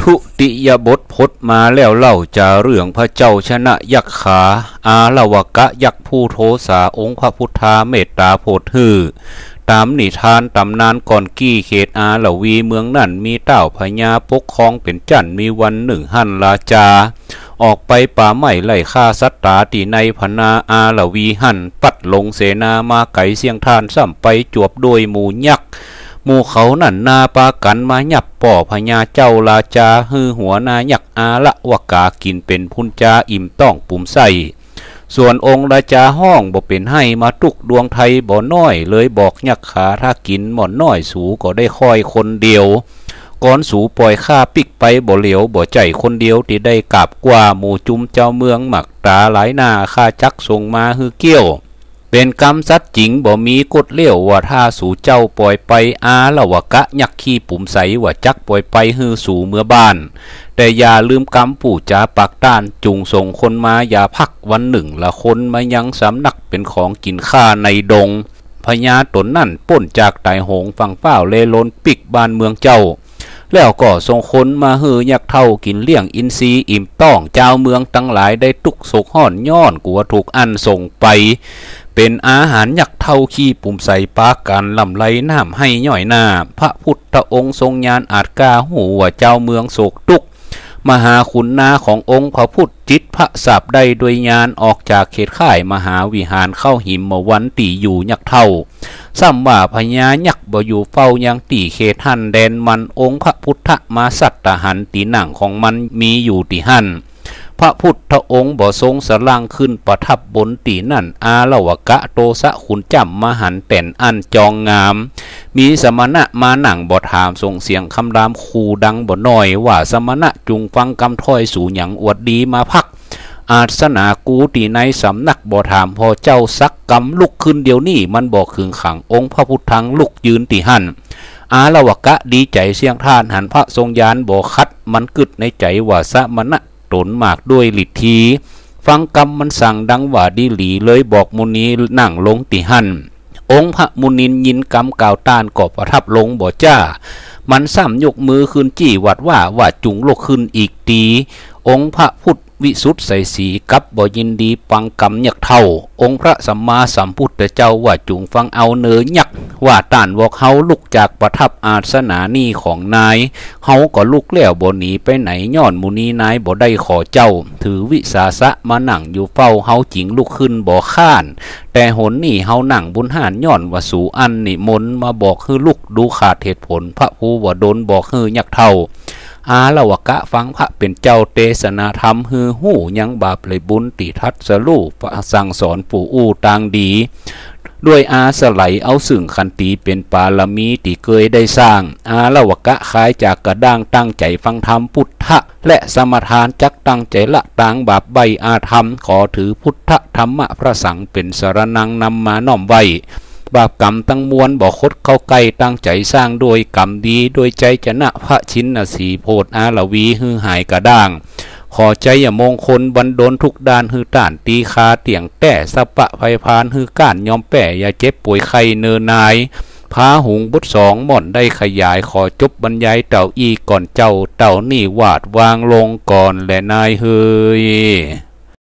ทุติยบทพดมาแล้วเล่าจาเรื่องพระเจ้าชนะยักษ์ขา อาลวกะยักษ์ผู้โทสาองค์พระพุทธาเมตตาโพธฮือตามนิทานตำนานก่อนกี้เขตอาลวีเมืองนั่นมีเต้าพญาปกครองเป็นจันมีวันหนึ่งหันลาจา ออกไปป่าไม้ไล่ฆ่าสัตตาตีในพนาอาลวีหันปัดลงเสนามาไก่เสียงทานซ้ำไปจวบโดยหมูยักษ์ หมู่เขานั่นนาปากันมาหยับป่อพญาเจ้าลาจาฮือหัวนายักอาละวกากินเป็นพุนจาอิ่มต้องปุ่มใส่ส่วนองค์ราจาห้องบ่เป็นให้มาตุกดวงไทยบ่น้อย เลยบอกยักขาถ้ากินหม่อนน้อยสูก็ได้คอยคนเดียวก่อนสูปล่อยข้าปิกไปบ่เหลียวบ่ใจคนเดียวที่ได้กราบกว่าหมู่จุมเจ้าเมืองหมักตาหลายนาข้าจักส่งมาฮือเกี้ยว เป็นกรรมสัตว์จริงบ่มีกฎเลี้ยวว่าถ้าสู่เจ้าปล่อยไปอาละวะกะยักขี้ปุ่มใสว่าจักปล่อยไปฮือสู่เมื่อบ้าน แต่อย่าลืมกรรมปู่จาปักต้านจุงส่งคนมาอย่าพักวันหนึ่งละคนมายังสำนักเป็นของกินข้าในดงพญาตนนั่นป้นจากไตหงฝั่งเป้าเลลนปิกบ้านเมืองเจ้า แล้วก็ส่งคนมาฮือยักเท่ากินเลี้ยงอินทรีอิ่มต้องเจ้าเมืองตั้งหลายได้ตุกโศกห่อนย้อนกลัวถูกอันส่งไป เป็นอาหารยักษ์เท่าขี้ปุ่มใส่ปาการลำไรน้ำให้ย่อยหน้า พระพุทธองค์ทรงญาณอาจกาหูว่าเจ้าเมืองโศกตุก มหาขุนนาขององค์พระพุทธจิตพระสับได้โดยญาณออกจากเขตข่ายมหาวิหารเข้าหิมมวันตีอยู่ยักษ์เท่าซ้ำว่าพญายักษ์บ่อยู่เฝ้ายังตีเขตหันแดนมันองค์พระพุทธมาสัตตหันตีหนังของมันมีอยู่ตีหัน พระพุทธองค์บ่ทรงสลังขึ้นประทับบนตีนั่นอาลวกะโตสะขุนจำมหันแต่นอันจองงาม มีสมณะมาหนังบ่ถามส่งเสียงคำรามคูดังบ่น้อย ว่าสมณะจุงฟังกำถ้อยสู่หยังอวดดีมาพัก อาสนากูตีในสำนักบ่ถามพอเจ้าสักกำลุกขึ้นเดียวนี้มันบอกขึงขังองค์พระพุทธังลุกยืนตีหันอาลวกะดีใจเสียงท่านหันพระทรงยานบ่คัดมันกึดในใจว่าสมณะ ตนมากด้วยหลิทีฟังกรรมมันสั่งดังว่าดีหลีเลยบอกมุนีนั่งลงติหันองค์พระมุนินยินกรรมกล่าวต้านกอบประทับลงบ่จ้า มันซ้ำยกมือขึ้นจี้วัดว่าว่าจุงโลกขึ้นอีกตีองค์พระพุทธ วิสุทธิใสสีกับบ่ยินดีปังกำยักเท่า องค์พระสัมมาสัมพุทธเจ้าว่าจุงฟังเอาเนื้อยักว่าต้านวอกเฮาลุกจากประทับอาสนานี่ของนายเฮาก็ลุกแล้วบ่หนีไปไหนย้อนมุนีนายบ่ได้ขอเจ้า ถือวิสาสะมานั่งอยู่เฝ้าเฮาจิงลุกขึ้นบ่ข้าน แต่หนนี่เฮานั่งบุญหานย้อนว่าสูอันนิมนต์มาบอกคือลุกดูขาดเหตุผล พระผู้ว่าโดนบอกคือยักเท่า อาละวกะฟังพระเป็นเจ้าเตสนาธรรมฮือหู้ยังบาปเลยบุญติทัศสลูปสั่งสอนปู่อู้ต่างดี ด้วยอาสไหลเอาสึ่งคันตีเป็นปาลมีที่เคยได้สร้าง อาละวกะขายจากกระด้างตั้งใจฟังธรรมพุทธะ และสมทานจักตั้งใจละต่างบาปใบอาธรรม ขอถือพุทธธรรมะพระสังเป็นสารนังนำมาน้อมไว้ บาปกรรมตั้งมวลบ่คดเข้าใกล้ตั้งใจสร้างโดยกรรมดีโดยใจจะนะพระชินนสีโพธอาลวีฮือหายกระด้าง ขอใจอย่ามงคลบันโดลทุกด้านฮือต้านตีคาเตียงแต่สะปะไฟพานฮือก้านยอมแป่อย่าเจ็บป่วยไข้เนินนายพาหุงบุตรสองหม่อนได้ขยายขอจบบรรยายเต่าอีก่อนเจ้าเต่านี่วาดวางลงก่อนและนายเฮย